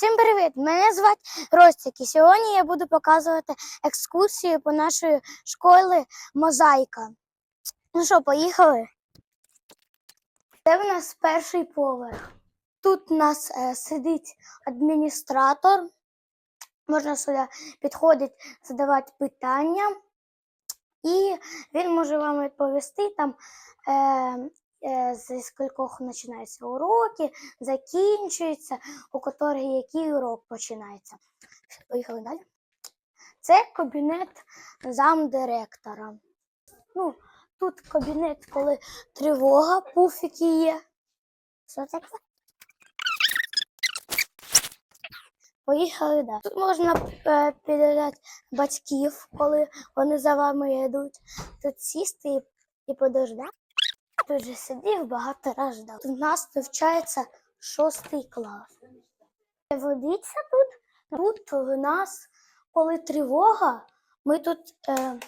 Всім привіт! Мене звати Ростик, і сьогодні я буду показувати екскурсію по нашої школі Мозаїка. Ну що, поїхали? Це в нас перший поверх. Тут у нас е, сидить адміністратор. Можна сюди підходити, задавати питання, і він може вам відповісти там. Е, з скількох починаються уроки, закінчується, у котрих який урок починається. Поїхали далі. Це кабінет замдиректора. Ну, тут кабінет, коли тривога, пуфіки є. Що таке? Поїхали далі. Тут можна е, підглядати батьків, коли вони за вами йдуть. Тут сісти і подождати. Тут же сидів багато раз ждав. У нас навчається шостий клас. Водиться тут. Тут у нас, коли тривога, ми тут е,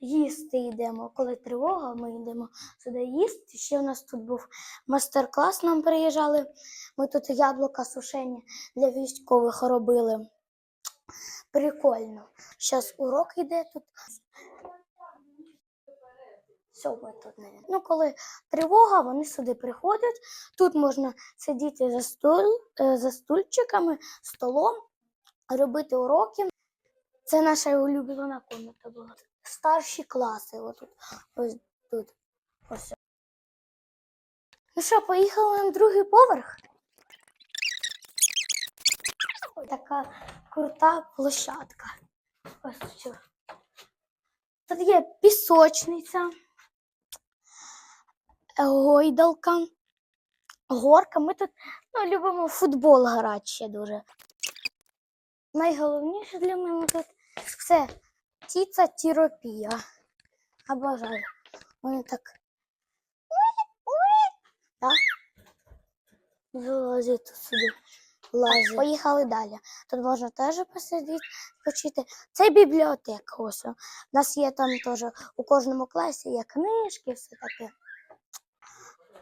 їсти йдемо. Коли тривога, ми йдемо сюди їсти. Ще у нас тут був мастер-клас, нам приїжджали. Ми тут яблука сушені для військових робили. Прикольно. Зараз урок йде тут. Навіть. Ну, коли тривога, вони сюди приходять. Тут можна сидіти за, стул, е, за стульчиками, столом, робити уроки. Це наша улюблена комната була. Старші класи. Отут. Ось тут. Ось. Ну що, поїхали на другий поверх? Ось така крута площадка. Ось що. Тут є пісочниця гойдалка, горка. Ми тут ну, любимо футбол грати ще дуже. Найголовніше для мене тут це тіца терапія. Обожаю. Вони так. Так? Залазить тут собі. Лазить. Поїхали далі. Тут можна теж посидіти, почити. Це бібліотека. Ось. У нас є там теж у кожному класі є книжки, все таке.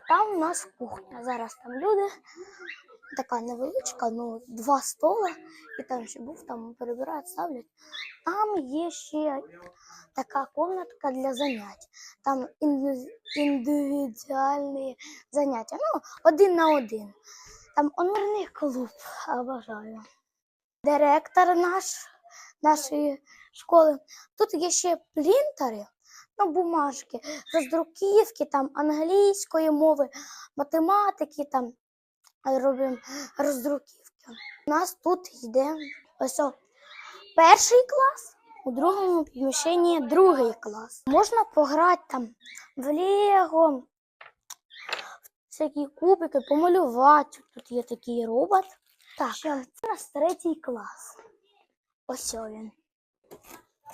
Там у нас кухня. Зараз там люди. Така невеличка, ну, два стола, і там ще був, там перебирають, ставлять. Там є ще така комнатка для занять. Там індивідуальні заняття. Ну, один на один. Там онлайнний клуб, обожаю. Директор наш, нашої школи. Тут є ще принтери, ну, бумажки, роздруківки там англійської мови, математики там робимо роздруківки. У нас тут йде ось о, перший клас, у другому приміщенні другий клас. Можна пограти там в Лего, всякі кубики, помалювати. Тут є такий робот. Так, це у нас третій клас. Ось він.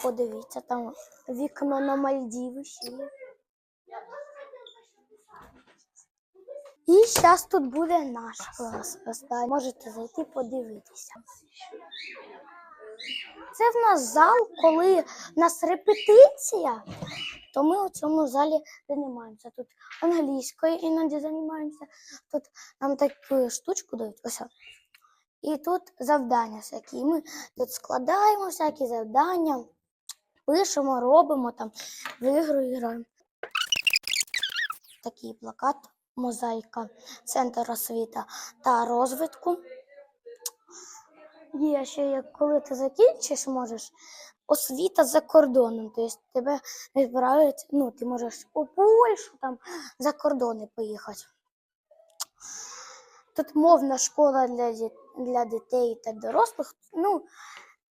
Подивіться, там вікно на Мальдіви ще. І зараз тут буде наш клас. останній. Можете зайти подивитися. Це в нас зал, коли в нас репетиція, то ми у цьому залі займаємося. Тут англійською іноді займаємося. Тут нам таку штучку дають. Ось. І тут завдання всякі. Ми тут складаємо всякі завдання, пишемо, робимо там, в граємо. Такий плакат, мозаїка, центр освіта та розвитку. Є ще, як коли ти закінчиш, можеш освіта за кордоном. Тобто тебе відправляють, ну, ти можеш у Польщу там за кордони поїхати. Тут мовна школа для, для дітей та дорослих. Ну,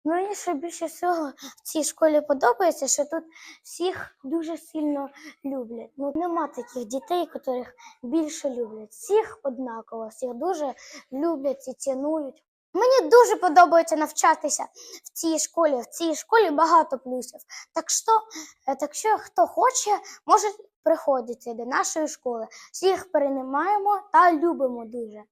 мені ще більше всього в цій школі подобається, що тут всіх дуже сильно люблять. Ну, нема таких дітей, яких більше люблять. Всіх однаково, всіх дуже люблять і цінують. Мені дуже подобається навчатися в цій школі. В цій школі багато плюсів. Так що, е, так що хто хоче, може приходити до нашої школи. Всіх переймаємо та любимо дуже.